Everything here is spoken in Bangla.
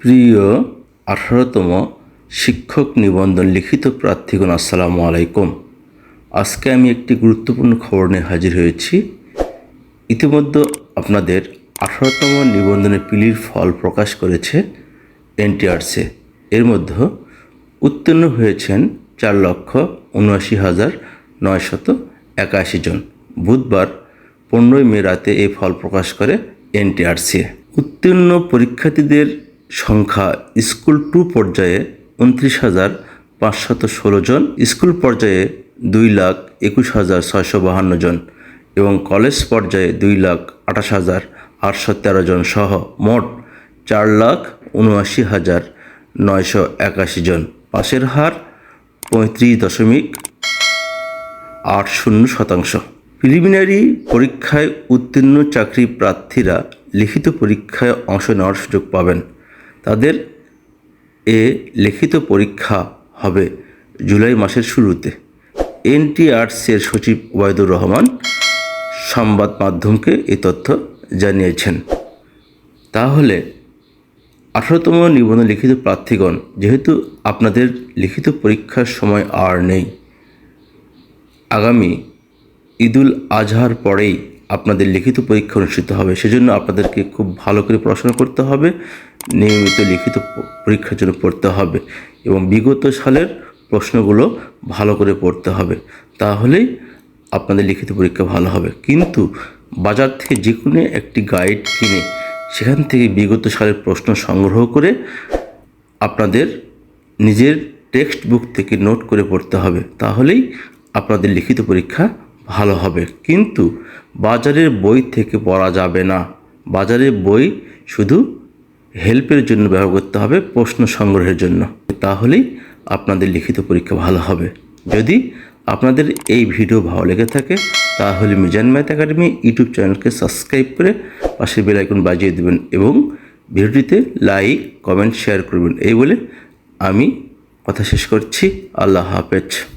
প্রিয় আঠারোতম শিক্ষক নিবন্ধন লিখিত প্রার্থীগণ, আসসালামু আলাইকুম। আজকে আমি একটি গুরুত্বপূর্ণ খবর নিয়ে হাজির হয়েছি। ইতিমধ্যে আপনাদের আঠারোতম নিবন্ধনের পিলির ফল প্রকাশ করেছে এনটিআরসি। এর মধ্যে উত্তীর্ণ হয়েছেন চার লক্ষ উনআশি হাজার নয়শত একাশি জন। বুধবার পনেরোই মে রাতে এই ফল প্রকাশ করে এনটিআরসি। উত্তীর্ণ পরীক্ষার্থীদের সংখ্যা স্কুল টু পর্যায়ে উনত্রিশ হাজার পাঁচশত ষোলো জন, স্কুল পর্যায়ে দুই লাখ একুশ হাজার ছয়শো বাহান্ন জন এবং কলেজ পর্যায়ে দুই লাখ আঠাশ হাজার আটশো তেরো জন সহ মোট চার লাখ উনআশি হাজার নয়শো একাশি জন। পাশের হার পঁয়ত্রিশ দশমিক আট শূন্য শতাংশ। প্রিলিমিনারি পরীক্ষায় উত্তীর্ণ চাকরি প্রার্থীরা লিখিত পরীক্ষায় অংশ নেওয়ার সুযোগ পাবেন। তাদের এ লিখিত পরীক্ষা হবে জুলাই মাসের শুরুতে। এনটিআরসির সচিব ওয়াইদুর রহমান সংবাদ মাধ্যমকে এ তথ্য জানিয়েছেন। তাহলে আঠারোতম নিবন্ধন লিখিত প্রার্থীগণ, যেহেতু আপনাদের লিখিত পরীক্ষার সময় আর নেই, আগামী ঈদুল আজহার পরেই আপনাদের লিখিত পরীক্ষা অনুষ্ঠিত হবে। সেজন্য আপনাদেরকে খুব ভালো করে পড়াশোনা করতে হবে, নিয়মিত লিখিত পরীক্ষার জন্য পড়তে হবে এবং বিগত সালের প্রশ্নগুলো ভালো করে পড়তে হবে। তাহলেই আপনাদের লিখিত পরীক্ষা ভালো হবে। কিন্তু বাজার থেকে যে কোনো একটি গাইড কিনে সেখান থেকে বিগত সালের প্রশ্ন সংগ্রহ করে আপনাদের নিজের টেক্সট বুক থেকে নোট করে পড়তে হবে। তাহলেই আপনাদের লিখিত পরীক্ষা ভালো হবে। কিন্তু বাজারের বই থেকে পড়া যাবে না। বাজারের বই শুধু হেল্পের জন্য ব্যবহার করতে হবে, প্রশ্ন সংগ্রহের জন্য। তাহলেই আপনাদের লিখিত পরীক্ষা ভালো হবে। যদি আপনাদের এই ভিডিও ভালো লেগে থাকে, তাহলে মিজান ম্যাথ একাডেমি ইউটিউব চ্যানেলকে সাবস্ক্রাইব করে পাশে বেল আইকন বাজিয়ে দেবেন এবং ভিডিওটিতে লাইক, কমেন্ট, শেয়ার করবেন। এই বলে আমি কথা শেষ করছি। আল্লাহ হাফেজ।